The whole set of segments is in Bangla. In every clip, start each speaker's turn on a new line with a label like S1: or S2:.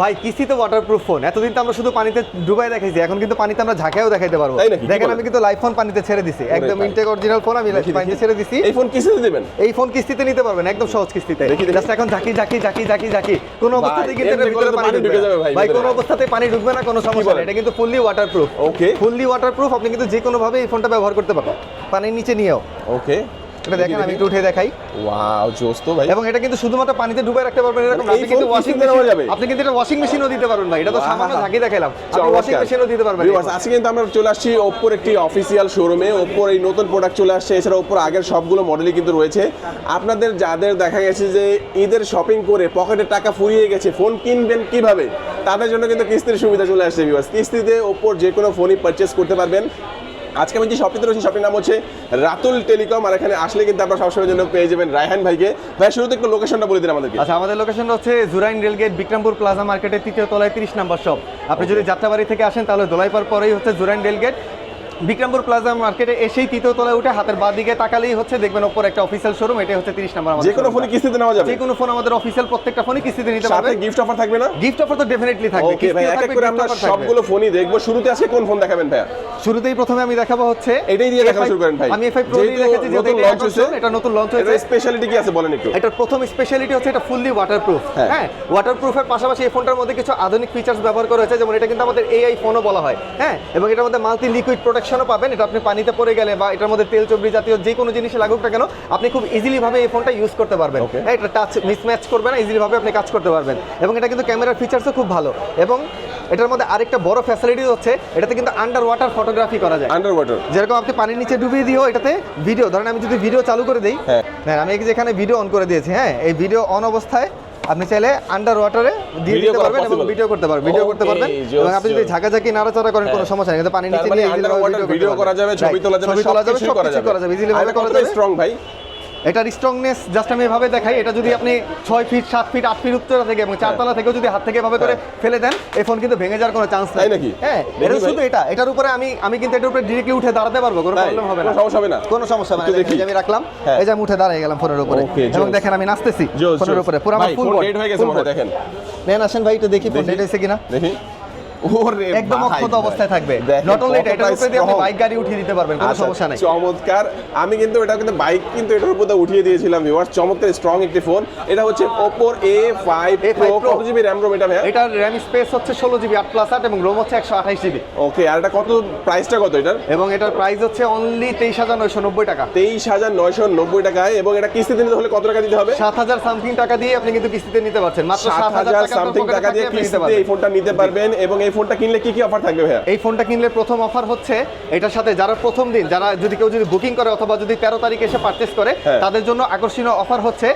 S1: ভাই কিস্তি কিস্তিতে ওয়াটারপ্রুফ ফোন এতদিন তো আমরা শুধু পানিতে ডুবাই দেখাইছি এখন কিন্তু পানিতে আমরা ঝাঁকায়ও দেখাইতে পারব। দেখেন আমি কিন্তু লাইফ ফোন পানিতে ছেড়ে দিছি। একদম ইনটেক অরিজিনাল ফোন আমি পানিতে ছেড়ে দিছি।
S2: এই ফোন কিস্তিতে দেবেন?
S1: এই ফোন কিস্তিতে নিতে পারবেন একদম সহজ কিস্তিতে। জাস্ট এখন ঝাঁকি ঝাঁকি ঝাঁকি ঝাঁকি ঝাঁকি। কোন অবস্থাতে কিন্তু
S2: এর
S1: ভিতরে পানি
S2: ঢুকে যাবে ভাই
S1: ভাই। কোন অবস্থাতে পানি ঢুকবে না কোনো সমস্যা নেই। এটা কিন্তু fully waterproof
S2: okay
S1: fully waterproof আপনি কিন্তু যে কোনো ভাবে এই ফোনটা ব্যবহার করতে পারবেন। পানির নিচে নিয়েও।
S2: ওকে
S1: এটা দেখেন আমি একটু উঠে দেখাই।
S2: ওয়াও জোস তো ভাই।
S1: এবং এটা কিন্তু শুধুমাত্র পানিতে ডুবে রাখতে পারবেন এরকম আপনি কিন্তু ওয়াশিং
S2: কিস্তিতে যাবে?
S1: মেশিন আপনি কিন্তু এটা ওয়াশিং মেশিনও দিতে পারবেন ভাই। এটা তো সামান্য ঝাঁকি দেখালাম। আপনি ওয়াশিং। মেশিনও দিতে পারবেন ফোনে।
S2: আজকে কিন্তু আমরা চলে আসছি ওপ্পোর একটি অফিসিয়াল শোরুমে ওপ্পোর এই নতুন প্রোডাক্ট চলে আসছে। এছাড়া ওপ্পোর আগের সবগুলো মডেলই কিন্তু রয়েছে। আপনাদের যাদের দেখা গেছে যে ঈদের শপিং করে পকেটে টাকা ফুরিয়ে গেছে ফোন কিনবেন কীভাবে? তাদের জন্য কিন্তু কিস্তির সুবিধা চলে আসছে ভিউয়ার্স কিস্তিতে ওপ্পোর যে কোনো ফোনই পারচেস করতে পারবেন। আজকে আমি যে শপটিতে রয়েছি শপিং নাম হচ্ছে রাতুল টেলিকম, আর এখানে আসলে কিন্তু আপনারা সবসময়ের জন্য পেয়ে যাবেন রায়হান ভাইকে। ভাই, শুরুতে একটু লোকেশনটা বলে দিন আমাদেরকে।
S1: আচ্ছা আমাদের লোকেশনটা হচ্ছে জুরাইন রেলগেট, বিক্রমপুর প্লাজা মার্কেটের তৃতীয় তলায় তিরিশ নাম্বার শপ আপনি যদি যাত্রাবাড়ি থেকে আসেন, তাহলে দোলাইপার পরেই হচ্ছে জুরাইন রেলগেট। বিক্রমপুর প্লাজা মার্কেটে এসেই তৃতীয় তলায় উঠে হাতের বাঁ দিকে তাকালেই হচ্ছে দেখবেন ওপর একটা অফিসিয়াল শোরুম এটা হচ্ছে তিরিশ নাম্বার
S2: যে কোনো ফোনে কিস্তিতে নেওয়া যাবে।
S1: যে কোনো ফোন আমাদের অফিসিয়াল প্রত্যেকটা ফোনই কিস্তিতে নিতে
S2: সাথে
S1: পারবেন।
S2: গিফট অফার থাকবে না?
S1: গিফট অফার তো ডেফিনেটলি থাকবে।
S2: ওকে ভাই এক এক করে আমরা সবগুলো ফোনই দেখব। শুরুতে আজকে কোন ফোন দেখাবেন ভাইয়া?
S1: শুরুতেই প্রথমে আমি দেখাবো হচ্ছে
S2: এটাই দিয়ে
S1: A5
S2: শুরু করেন ভাই।
S1: আমি এফআই প্রো দিয়ে দেখাচ্ছি
S2: নতুন
S1: এটা
S2: লঞ্চ হয়েছে
S1: এটা নতুন লঞ্চ হয়েছে।
S2: স্পেশালিটি কি আছে বলেন একটু?
S1: এটার প্রথম স্পেশালিটি হচ্ছে এটা ফুললি ওয়াটারপ্রুফ
S2: হ্যাঁ।
S1: হ্যাঁ? ওয়াটারপ্রুফের পাশাপাশি এই ফোনটার মধ্যে কিছু আধুনিক ফিচার্স ব্যবহার করা হয়েছে যেমন এটা কিন্তু আমাদের এআই ফোনও বলা হয় হ্যাঁ? এবং এটার মধ্যে মাল্টি লিকুইড প্রোটেকশনও পাবেন এটা আপনি পানিতে পড়ে গেলে বা এটার মধ্যে তেল চর্বি জাতীয় যে কোনো জিনিসে লাগুক না কেন আপনি খুব ইজিলি ভাবে এই ফোনটা ইউজ করতে পারবেন. হ্যাঁ এটা টাচ মিসম্যাচ করবে না ইজিলি ভাবে আপনি কাজ করতে পারবেন। এবং এটা কিন্তু ক্যামেরার ফিচার্সও খুব ভালো। এবং এটার মধ্যে আরেকটা বড় ফ্যাসিলিটি হচ্ছে এটাতে কিন্তু আন্ডার ওয়াটার ফটোগ্রাফি করা যায়।
S2: আন্ডার ওয়াটার
S1: যেরকম আপনি পানির নিচে ডুবিয়ে দিও এটাতে ভিডিও ধরেন আমি যদি ভিডিও চালু করে দিই
S2: হ্যাঁ।
S1: হ্যাঁ আমি এখানে ভিডিও অন করে দিয়েছি হ্যাঁ এই ভিডিও অন অবস্থায় আপনি চাইলে আন্ডার ওয়াটারে দিয়ে দিতে পারবেন এবং ভিডিও করতে পারবেন ভিডিও করতে পারবেন। এবং আপনি যদি. ঝাঁকাঝাঁকি নাড়াচাড়া করেন কোনো সমস্যা নেই। কিন্তু পানির নিচে
S2: মানে
S1: নিয়ে video
S2: video করা যাবে, ছবি তোলা যাবে, করা যাবে।
S1: ইজিলি ভাবে করা যাবে।
S2: strong ভাই?
S1: এটার স্ট্রংনেস জাস্ট আমি এভাবে দেখাই এটা যদি আপনি ছয় ফিট সাত ফিট আট ফিট উচ্চতা থেকে এবং চারতলা থেকেও যদি হাত থেকে এভাবে করে ফেলে দেন এই ফোন কিন্তু ভেঙে যাওয়ার কোনো চান্স
S2: তাই নাকি?
S1: হ্যাঁ এটা শুধু এটা এটার উপরে আমি আমি কিন্তু এটার উপরে ডিরেক্টলি উঠে দাঁড়াতে পারব কোনো প্রবলেম হবে না।
S2: কোনো সমস্যা হবে না?
S1: কোনো সমস্যা হবে না। আমি রাখলাম
S2: হ্যাঁ।
S1: এই যে আমি উঠে দাঁড়িয়ে গেলাম ফোনের উপরে। এবং দেখেন আমি নাচতেছি ফোনের উপরে পুরো আমার ফুল
S2: হয়ে গেছে মনে হয়, দেখেন।
S1: নেন আসেন ভাই একটু দেখি ফোন। ডেট হয়েছে কিনা।
S2: দেখি। ওরে
S1: একদম অক্ষত অবস্থায় থাকবে। নট অনলি এটা এটার উপরে দিয়ে আপনি বাইক গাড়ি উঠিয়ে দিতে পারবেন কোনো
S2: আচ্ছা,
S1: সমস্যা নাই।
S2: চমৎকার। আমি কিন্তু এটা কিন্তু বাইক কিন্তু এটার উপর উঠিয়ে দিয়েছিলাম ভিউয়ার্স চমৎকার স্ট্রং একটি ফোন এটা হচ্ছে Oppo A5
S1: A5
S2: Pro। কত জিবি RAM ROM এটা
S1: র্যাম স্পেস হচ্ছে ষোলো জিবি আট প্লাস আট এবং রোম হচ্ছে একশো আঠাইশ জিবি
S2: ওকে আর এটা কত প্রাইসটা কত এটার?
S1: এবং এটার প্রাইস হচ্ছে অনলি তেইশ হাজার নয়শো নব্বই টাকা।
S2: তেইশ হাজার নয়শো নব্বই টাকায় এবং এটা কিস্তিতে নিতে হলে কত টাকা দিতে হবে?
S1: সাত হাজার সামথিং টাকা দিয়ে আপনি কিন্তু কিস্তিতে নিতে পারছেন। মাত্র
S2: সাত হাজার সামথিং টাকা দিয়ে কিস্তিতে এই ফোনটা নিতে পারবেন এবং এই ফোনটা কিনলে কি কি অফার থাকবে ভাইয়া
S1: এই ফোনটা কিনলে প্রথম অফার হচ্ছে এটার সাথে যারা প্রথম দিন যারা যদি কেউ যদি বুকিং করে অথবা যদি তেরো তারিখ এসে পারচেস করে
S2: হ্যাঁ।
S1: তাদের জন্য আকর্ষণীয় অফার হচ্ছে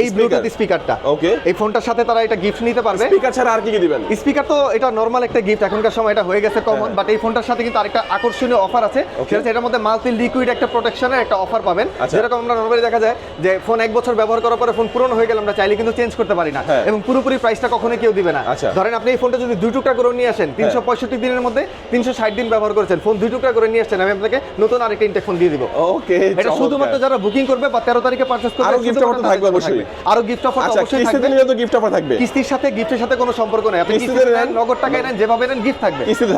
S1: এই। ব্লুটুথ স্পিকারটা
S2: ওকে
S1: এই ফোনটার সাথে তারা এটা গিফট নিতে পারবে।
S2: স্পিকার ছাড়া আর কি কি দিবেন?
S1: স্পিকার তো এটা নর্মাল একটা গিফট এখনকার সময় এটা হয়ে গেছে কমন
S2: হ্যাঁ।
S1: বাট এই ফোনটার সাথে কিন্তু আরেকটা আকর্ষণীয় অফার আছে। সেটা এটার মধ্যে মাল্টি লিকুইড একটা প্রোটেকশনের একটা অফার পাবেন।
S2: আচ্ছা।
S1: যেরকম আমরা নর্মালি দেখা যায় যে ফোন এক বছর ব্যবহার করার পরে ফোন পুরনো হয়ে গেলে আমরা চাইলে কিন্তু চেঞ্জ করতে পারি না।
S2: হ্যাঁ।
S1: এবং পুরোপুরি প্রাইসটা কখনোই কেউ দিবে না।
S2: আচ্ছা।
S1: ধরেন আপনি এই ফোনটা যদি দুই টুকরা করে নিয়ে আসেন তিনশো পঁয়ষট্টি দিনের মধ্যে তিনশো ষাট দিন ব্যবহার করেছেন ফোন দুই টুকরা করে নিয়ে আসছেন আমি আপনাকে নতুন আরেকটা ইনটেক ফোন দিয়ে দিব।
S2: ওকে
S1: এটা শুধুমাত্র যারা বুকিং করবে বা তেরো তারিখে পারচেস করবে
S2: offer তো থাকবে।
S1: আরও গিফট অফার
S2: আচ্ছা
S1: অবশ্যই
S2: কিস্তিতে নিলে তো গিফট অফার থাকবে।
S1: কিস্তির সাথে গিফটের সাথে কোনো সম্পর্ক নেই। আপনি
S2: কিস্তিতে নেন,
S1: নগদ টাকায় নেন যেভাবে নেন গিফট থাকবে।
S2: কিস্তিতে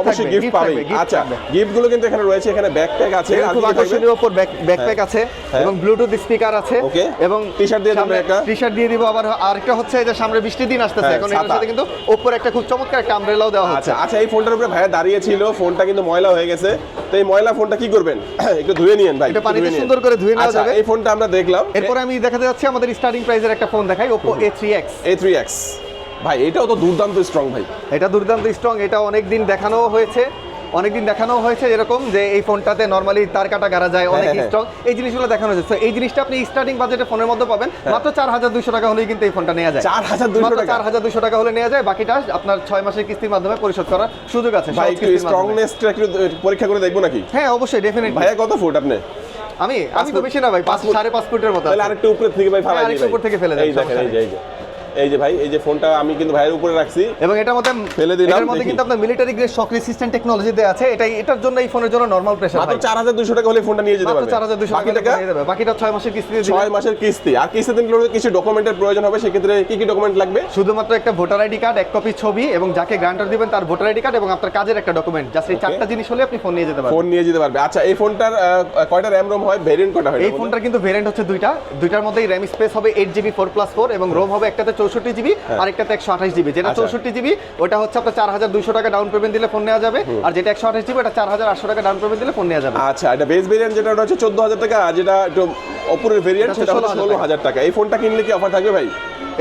S2: অবশ্যই গিফট পাবেন আচ্ছা গিফটগুলো কিন্তু এখানে রয়েছে এখানে ব্যাকপ্যাক আছে
S1: খুব? আকর্ষণীয় উপর ব্যাকপ্যাক আছে
S2: হ্যাঁ।
S1: এবং ব্লুটুথ স্পিকার আছে এবং
S2: T-shirt দিয়ে দেবেন একটা?
S1: টি শার্ট দিয়ে দিব আবার আরেকটা হচ্ছে যে সামনে বৃষ্টির দিন আসতেছে।
S2: হ্যাঁ,
S1: এখন
S2: ছাতা।
S1: সাথে কিন্তু ওপর একটা খুব চমৎকার একটা আমব্রেলাও দেওয়া হচ্ছে।
S2: আচ্ছা আচ্ছা এই ফোনটার উপরে ভাইয়া দাঁড়িয়ে ছিল ফোনটা কিন্তু ময়লা হয়ে গেছে। তো এই ময়লা ফোনটা কি করবেন? একটু ধুয়ে নিয়েন ভাই
S1: এটা পানিতে সুন্দর করে ধুয়ে নেওয়া
S2: আচ্ছা,
S1: যাবে।
S2: এই ফোনটা আমরা দেখলাম।
S1: এরপর আমি দেখাতে যাচ্ছি আমাদের স্টার্টিং প্রাইসের একটা ফোন দেখাই এ থ্রি এক্স
S2: ভাই এটাও তো দুর্দান্ত স্ট্রং ভাই।
S1: এটা দুর্দান্ত স্ট্রং এটা অনেক দিন দেখানো হয়েছে। অনেকদিন দেখানো হয়েছে এরকম যে এই ফোনটাতে নর্মালি তার কাটা গাড়া যায় অনেক
S2: হ্যাঁ, হ্যাঁ।
S1: স্ট্রং এই জিনিসগুলো দেখানো হয়েছে। এই জিনিসটা আপনি স্টার্টিং বাজেটে ফোনের মধ্যে পাবেন। মাত্র চার হাজার দুশো টাকা হলেই কিন্তু এই ফোনটা নেওয়া যায়।
S2: 4,200 টাকা?
S1: চার হাজার দুশো টাকা হলে নেওয়া যায়। বাকিটা আপনার ছয় মাসের কিস্তির মাধ্যমে পরিশোধ করার সুযোগ আছে।
S2: স্ট্রংনেসটা একটু পরীক্ষা করে দেখব নাকি?
S1: হ্যাঁ অবশ্যই ডেফিনেটলি
S2: ভাইয়া কত ফুট আপনি?
S1: আমি আমি তো বেশি না ভাই পাঁচ সাড়ে পাঁচ ফুটের মতো
S2: তাহলে আরেকটু উপরে থেকে ভাই
S1: হ্যাঁ, আরেকটু উপর থেকে ফেলে দেয়
S2: এই দেখেন এই যে। এই যে ভাই এই যে ফোনটা আমি কিন্তু ভাইয়ের উপরে রাখছি।
S1: এবং এটার মধ্যে
S2: ফেলে দিলাম,
S1: এটার মধ্যে কিন্তু আপনার military grade shock resistant technology দেওয়া আছে। এটা এটার জন্য এই ফোনের জন্য নরমাল প্রেসার
S2: মাত্র চার হাজার দুশো টাকা হলে ফোনটা নিয়ে যেতে
S1: মাত্র
S2: পারবে।
S1: দুশো
S2: বাকি টাকা
S1: নিয়ে যাবে বাকিটা ছয় মাসের কিস্তি দিয়ে দিবেন।
S2: ছয় মাসের কিস্তি। আর কিস্তি দিন কিছু ডকুমেন্টের প্রয়োজন হবে সেক্ষেত্রে কি কি ডকুমেন্ট লাগবে?
S1: শুধুমাত্র একটা ভোটার আইডি কার্ড এক কপি ছবি এবং যাকে গ্রান্টার দিবেন তার ভোটার আইডি কার্ড এবং আপনার কাজের একটা ডকুমেন্ট জাস্ট এই. চারটা জিনিস হলে আপনি ফোন নিয়ে যেতে পারবেন।
S2: ফোন নিয়ে যেতে পারবে। আচ্ছা এই ফোনটার কয়টা র্যাম রোম হয়? ভেরিয়েন্ট কয়টা হয়
S1: এই ফোনটার কিন্তু ভেরিয়েন্ট হচ্ছে দুইটা। দুইটার মধ্যেই র্যাম স্পেস হবে eight GB four plus four এবং রোম হবে একটাতে চৌষট্টি জিবি আর একটাতে একশো আঠাশ জিবি। যেটা
S2: আচ্ছা।
S1: চৌষট্টি জিবি ওটা হচ্ছে আপনার চার হাজার দুইশো টাকা ডাউন পেমেন্ট দিলে ফোন নেওয়া যাবে। আর যেটা একশো আঠাশ জিবি ওটা চার হাজার আটশো টাকা ডাউন পেমেন্ট দিলে ফোন নেওয়া যাবে।
S2: আচ্ছা এটা বেস ভেরিয়েন্ট যেটা ওটা হচ্ছে চোদ্দ হাজার টাকা আর যেটা একটু অপরের ভেরিয়েন্ট
S1: হচ্ছে
S2: সেটা
S1: 16,000
S2: ষোলো হাজার টাকা। এই ফোনটা কিনলে কি অফার থাকবে ভাই?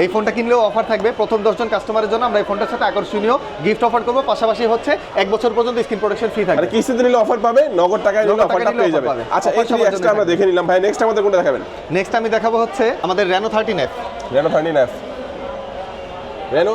S1: এই ফোনটা কিনলেও অফার থাকবে। প্রথম দশজন কাস্টমারের জন্য আমরা এই ফোনটার সাথে আকর্ষণীয় গিফট অফার করব। পাশাপাশি হচ্ছে এক বছর পর্যন্ত স্ক্রিন প্রোটেকশন ফ্রি থাকবে।
S2: মানে কিস্তিতে নিলে অফার পাবে নগদ টাকায় নিলে অফারটা পেয়ে যাবে। আচ্ছা এই এক্সট্রা আমরা দেখে নিলাম। ভাই নেক্সট আমাদের কোনটা দেখাবেন?
S1: নেক্সট আমি দেখাবো হচ্ছে আমাদের Reno thirteen F
S2: Reno thirteen F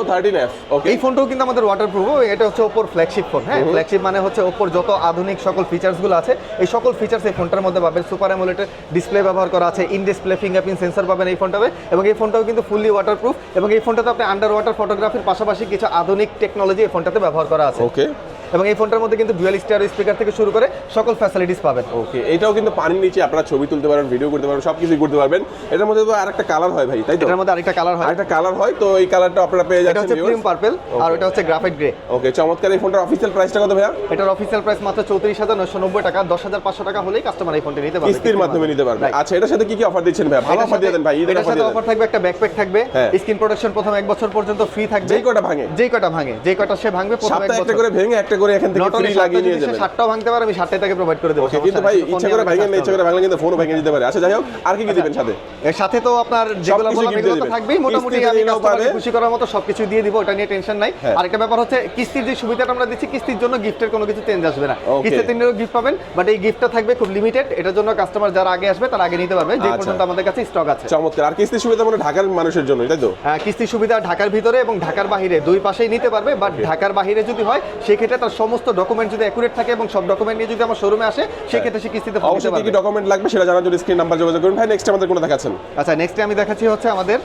S2: thirteen F okay
S1: এই ফোনটাও কিন্তু আমাদের ওয়াটারপ্রুফ এটা হচ্ছে Oppo ফ্ল্যাগশিপ ফোন হ্যাঁ? ফ্ল্যাগশিপ মানে হচ্ছে ওপোর যত আধুনিক সকল ফিচার্সগুলো আছে এই সকল ফিচার্স এই ফোনটার মধ্যে পাবেন। সুপার অ্যামোলেটের ডিসপ্লে ব্যবহার করা আছে ইন ডিসপ্লে ফিঙ্গারপ্রিন্ট সেন্সর পাবেন এই ফোনটাতে এবং এই ফোনটাও কিন্তু ফুললি ওয়াটারপ্রুফ এবং এই ফোনটাতে আপনি আন্ডার ওয়াটার ফটোগ্রাফির পাশাপাশি কিছু আধুনিক টেকনোলজি এই ফোনটাতে ব্যবহার করা আছে।
S2: ওকে
S1: এবং এই ফোনটার মধ্যে কিন্তু ডুয়েল স্টার স্পিকার থেকে শুরু করে সকল ফ্যাসিলিটিস পাবেন।
S2: ওকে এটাও কিন্তু পানির নিচে আপনারা ছবি তুলতে পারবেন ভিডিও করতে পারবেন সবকিছুই করতে পারবেন। এটার মধ্যে তো আরেকটা কালার হয় ভাই তাই তো?
S1: এটার মধ্যে আরেকটা কালার হয়।
S2: আরেকটা কালার হয় তো এই কালারটা আপনারা পেয়ে যাচ্ছেন এটা
S1: হচ্ছে প্রিম পার্পল আর ওটা হচ্ছে গ্রাফাইট গ্রে
S2: ওকে চমৎকার এই ফোনটার অফিসিয়াল প্রাইসটা কত ভাইয়া?
S1: এটার অফিসিয়াল প্রাইস মাত্র চৌত্রিশ হাজার নয়শো নব্বই টাকা দশ হাজার পাঁচশো টাকা হলেই কাস্টমার এই ফোনটা নিতে পারবে।
S2: কিস্তির মাধ্যমে নিতে পারবে। আচ্ছা এটার সাথে কি কি অফার দিচ্ছেন ভাই? ভালো অফার দিয়ে দেন ভাই
S1: এটার সাথে অফার থাকবে একটা ব্যাকপ্যাক থাকবে
S2: হ্যাঁ।
S1: স্ক্রিন প্রোটেকশন প্রথম এক বছর পর্যন্ত ফ্রি থাকবে।
S2: যেই কটা ভাঙে।
S1: যেই কটা ভাঙে যেই কটা সে ভাঙবে প্রথম এক বছর।
S2: করে ভেঙে একটা করে এখান থেকে ফ্রি লাগিয়ে নিয়ে যাবেন
S1: ভাঙতে পারে আমি সাতটাই তাকে প্রোভাইড করে দেবো।
S2: কিন্তু ভাই ইচ্ছা করে না ইচ্ছা করে ভাঙলে কিন্তু ফোনও ভেঙে দিতে পারে। আচ্ছা যাই হোক আর কি কি দিবেন সাথে?
S1: এর সাথে তো আপনার যেগুলো
S2: সবকিছু
S1: বললাম এগুলো তো থাকবেই। মোটামুটি আমি কাস্টমারকে খুশি করার মতো সবকিছু দিয়ে দিব এটা নিয়ে টেনশন নাই।
S2: হ্যাঁ।
S1: আরেকটা ব্যাপার হচ্ছে কিস্তির যে সুবিধাটা আমরা দিচ্ছি কিস্তির জন্য গিফটের কোনো কিছু চেঞ্জ আসবে না। কিস্তিতে গিফট পাবেন বাট এই গিফটটা থাকবে খুব লিমিটেড এটার জন্য কাস্টমার যারা আগে আসবে তারা আগে নিতে পারবে। যে
S2: আচ্ছা।
S1: পর্যন্ত আমাদের কাছে স্টক আছে।
S2: চমৎকার। আর কিস্তির সুবিধা মানে ঢাকার মানুষের জন্য তাই তো?
S1: কিস্তি সুবিধা ঢাকার ভিতরে এবং ঢাকার বাহিরে। দুই পাশেই নিতে পারবে বাট ঢাকার বাহিরে যদি হয় সেক্ষেত্রে তার সমস্ত ডকুমেন্ট যদি অ্যাকুরেট থাকে এবং সব ডকুমেন্ট নিয়ে যদি আমার শোরুমে আসে সেক্ষেত্রে সে কিস্তিতে
S2: অবশ্যই কি কি ডকুমেন্ট লাগবে সেটা জানার জন্য স্ক্রিন নাম্বার যোগাযোগ করুন। ভাই নেক্সট আমাদের কোনো দেখাচ্ছেন?
S1: আচ্ছা নেক্সট আমি দেখাচ্ছি হচ্ছে আমাদের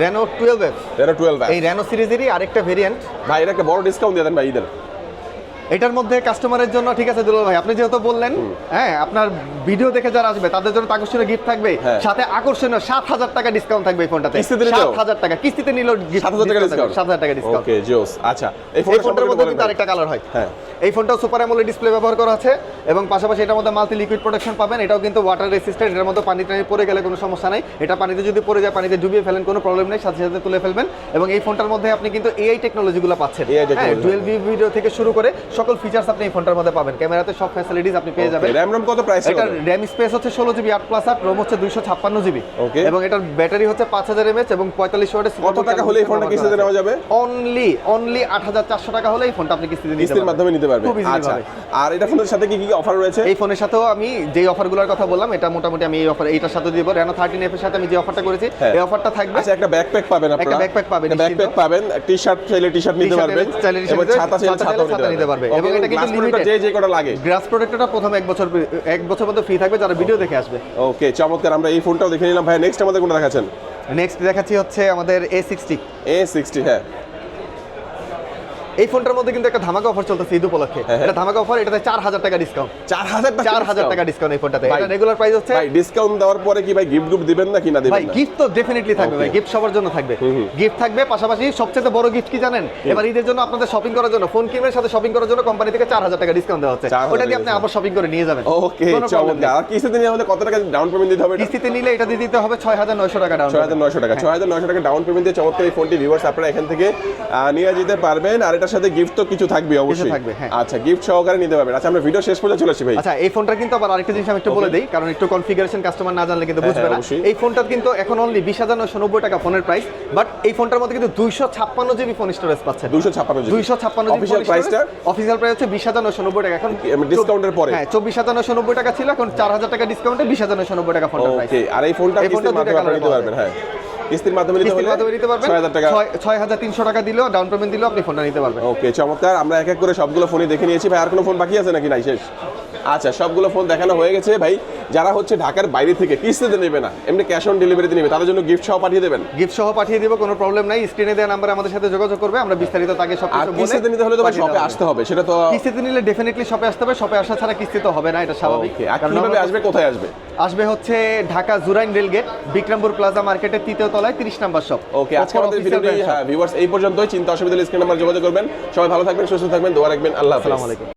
S1: রেনো টুয়েলভ
S2: রেনো টুয়েলভ
S1: এই রেনো সিরিজেরই আরেকটা ভেরিয়েন্ট
S2: ভাই এটা একটা বড় ডিসকাউন্ট দিয়ে দেন ভাই ঈদের।
S1: এটার মধ্যে কাস্টমারের জন্য ঠিক আছে দুলাল ভাই আপনি যেহেতু বললেন হ্যাঁ আপনার ভিডিও দেখে যারা আসবে তাদের জন্য আকর্ষণীয় গিফট থাকবে।
S2: হ্যাঁ।
S1: সাথে আকর্ষণীয় সাত হাজার টাকা ডিসকাউন্ট থাকবে এই ফোনটাতে সাত হাজার টাকা কিস্তিতে নিলেও
S2: সাত হাজার টাকা ডিসকাউন্ট
S1: সাত হাজার টাকা ডিসকাউন্ট
S2: ওকে জোস। আচ্ছা এই
S1: ফোনটার মধ্যে কিন্তু আরেকটা কালার হয়।
S2: হ্যাঁ।
S1: এই ফোনটাও সুপার ডিসপ্লে ব্যবহার করা আছে এবং পাশাপাশি এটার মধ্যে মাল্টি লিকুইড প্রোটেকশন পাবেন। এটাও কিন্তু ওয়াটার রেসিস্ট্যান্ট এটার মধ্যে পানি টানি পড়ে গেলে কোনো সমস্যা নাই। এটা পানিতে যদি পড়ে যায় পানিতে ডুবিয়ে ফেলেন কোনো প্রবলেম নেই সাথে সাথে তুলে ফেলবেন। এবং এই ফোনটার মধ্যে আপনি কিন্তু এআই টেকনোলজিগুলো পাচ্ছেন। ডুয়েল ভিউ ভিডিও থেকে শুরু করে সকল ফিচার্স আপনি এই ফোনটার মধ্যে পাবেন। ক্যামেরাতে সব ফ্যাসিলিটিস আপনি পেয়ে যাবেন।
S2: র্যাম রম কত প্রাইস
S1: এটার র্যাম স্পেস হচ্ছে ষোলো জিবি আট প্লাস আট রোম হচ্ছে দুইশো ছাপ্পান্ন জিবি. এবং এটার ব্যাটারি হচ্ছে পাঁচ হাজার এমএচ এবং পঁয়তাল্লিশ ওয়াটের
S2: কত টাকা হলে এই ফোনটা কিস্তিতে নেওয়া যাবে?
S1: অনলি অনলি আট হাজার চারশো টাকা হলে এই ফোনটা আপনি কিস্তিতে নিতে
S2: কিস্তির
S1: পারবেন।
S2: মাধ্যমে নিতে পারবে।
S1: খুব
S2: আচ্ছা। আর এটা ফোনের সাথে কি কি অফার রয়েছে?
S1: এই ফোনের সাথেও আমি যে অফারগুলোর কথা বললাম এটা মোটামুটি আমি এই অফার এইটার সাথে দিব। রেনো থার্টিন এর সাথে আমি যে অফারটা করেছি
S2: হ্যাঁ।
S1: এই অফারটা থাকবে।
S2: আচ্ছা একটা ব্যাকপ্যাক পাবেন আপনারা।
S1: backpack পাবেন,
S2: ব্যাকপ্যাক। পাবেন টি শার্ট চাইলে টি শার্ট নিতে পারবেন
S1: চাইলে নিতে-
S2: ছাতা চাইলে
S1: ছাতা
S2: ছাতাও
S1: চাইলে পারবে। এবং এটা কিন্তু
S2: limited। যে যে কটা লাগে।
S1: গ্রাস প্রোটেক্টরটা প্রথম এক বছর এক বছর মধ্যে ফ্রি থাকবে যারা ভিডিও দেখে আসবে।
S2: ওকে চমৎকার আমরা এই ফোনটাও দেখে নিলাম। ভাই নেক্সট আমাদের কোনটা দেখাচ্ছেন?
S1: নেক্সট দেখাচ্ছি হচ্ছে আমাদের এ সিক্সটি
S2: এ সিক্সটি হ্যাঁ।
S1: এই ফোনটার মধ্যে কিন্তু একটা ধামাকা অফার চলতেছে ঈদ উপলক্ষে।
S2: হ্যাঁ, হ্যাঁ।
S1: এটা ধামাকা অফার এটাতে চার হাজার টাকা ডিসকাউন্ট
S2: চার হাজার টাকা
S1: চার হাজার। টাকা ডিসকাউন্ট এই ফোনটাতে।
S2: ভাই,
S1: এটা রেগুলার প্রাইস হচ্ছে
S2: ভাই ডিসকাউন্ট দেওয়ার পরে কি ভাই গিফট গুফট দিবেন না কি না দিবেন না?
S1: গিফট তো ডেফিনেটলি থাকবে ভাই গিফট সবার জন্য থাকবে। গিফট থাকবে পাশাপাশি সবচেয়ে বড় গিফট কি জানেন? এবার ঈদের জন্য আপনাদের শপিং করার জন্য ফোন কিনবেন সাথে শপিং করার জন্য কোম্পানি থেকে চার হাজার টাকা ডিসকাউন্ট দেওয়া হচ্ছে। ওটা দিয়ে আপনি আবার শপিং করে নিয়ে যাবেন।
S2: ওকে। চমৎকার। আর কিস্তিতে নিয়ে হলে কত টাকা ডাউন পেমেন্ট দিতে হবে?
S1: কিস্তিতে নিলে এটা দিয়ে দিতে হবে ছয় হাজার নয়শো টাকা ডাউন
S2: ছয় হাজার নয়শো টাকা ছয় হাজার নয়শো টাকা ডাউন পেমেন্ট দিয়ে চমৎকার এই ফোনটি ভিউয়ার্স আপনারা এখান থেকে নিয়ে যেতে পারবেন। আর এটার সাথে গিফট তো কিছু থাকবে অবশ্যই।
S1: থাকবে, হ্যাঁ।
S2: আচ্ছা গিফট সহকারে নিতে পারবেন। আচ্ছা আমরা ভিডিও শেষ পর্যন্ত চলে আসি ভাই।
S1: আচ্ছা এই ফোনটা কিন্তু আবার আরেকটা জিনিস আমি একটু বলে. দিই কারণ একটু কনফিগারেশন কাস্টমার না জানলে কিন্তু
S2: হ্যাঁ,
S1: বুঝবে না। এই ফোনটা কিন্তু এখন অনলি বিশ হাজার নয়শো নব্বই টাকা ফোনের প্রাইস বাট এই ফোনটার মধ্যে কিন্তু দুইশো ছাপ্পান্ন জিবি ফোন স্টোরেজ পাচ্ছেন
S2: দুশো ছাপ্পান্ন
S1: দুইশো ছাপ্পান্ন
S2: অফিসিয়াল প্রাইসটা
S1: অফিসিয়াল প্রাইস হচ্ছে বিশ হাজার নয়শো নব্বই টাকা। এখন
S2: ডিসকাউন্টের পরে।
S1: হ্যাঁ চব্বিশ হাজার নয়শো নব্বই টাকা ছিল এখন চার হাজার টাকা ডিসকাউন্টে বিশ হাজার নয়শো নব্বই টাকা ফোনটার প্রাইস
S2: আর এই ফোনটা
S1: ফোনটা
S2: কিস্তির মাধ্যমে আপনারা নিতে পারবেন হ্যাঁ। কিস্তির মাধ্যমে নিতে হলে
S1: কিস্তির মাধ্যমে নিতে পারবেন।
S2: ছয় হাজার টাকা।
S1: ছয়- ছয় হাজার তিনশো টাকা দিলেও ডাউন পেমেন্ট দিলেও আপনি ফোনটা নিতে পারবেন।
S2: ওকে চমৎকার। আমরা এক এক করে সবগুলো ফোনই দেখে নিয়েছি। ভাই আর কোনো ফোন বাকি আছে নাকি? নাই শেষ। আচ্ছা সবগুলো ফোন দেখানো হয়ে গেছে। ভাই যারা হচ্ছে ঢাকার বাইরে থেকে কিস্তিতে নেবে না এমনি ক্যাশ অন ডেলিভারিতে নেবে তাদের জন্য গিফট সহ পাঠিয়ে দেবেন।
S1: গিফট সহ পাঠিয়ে দিব কোনো প্রবলেম নাই। স্ক্রিনে দেওয়া নাম্বারে আমাদের সাথে যোগাযোগ করবে। আমরা বিস্তারিত তাকে সব
S2: আর
S1: কিছু বলে
S2: কিস্তিতে নিতে হলে তো শপে আসতে হবে সেটা তো
S1: কিস্তিতে নিলে ডেফিনেটলি শপে আসতে হবে। শপে আসা ছাড়া কিস্তি তো হবে না এটা স্বাভাবিক।
S2: আর কীভাবে আসবে কোথায় আসবে?
S1: আসবে হচ্ছে Dhaka Jurain rail gate Bikrampur plaza মার্কেটের তৃতীয় তলায় তিরিশ নাম্বার শপ
S2: ওকে আজকে আমাদের ভিডিওটি ভিউয়ার্স এই পর্যন্তই। চিন্তা অসুবিধা স্ক্রিন নাম্বার যোগাযোগ করবেন। সবাই ভালো থাকবেন সুস্থ থাকবেন দোয়া রাখবেন। আল্লাহ হাফেজ।
S1: আসসালামু আলাইকুম।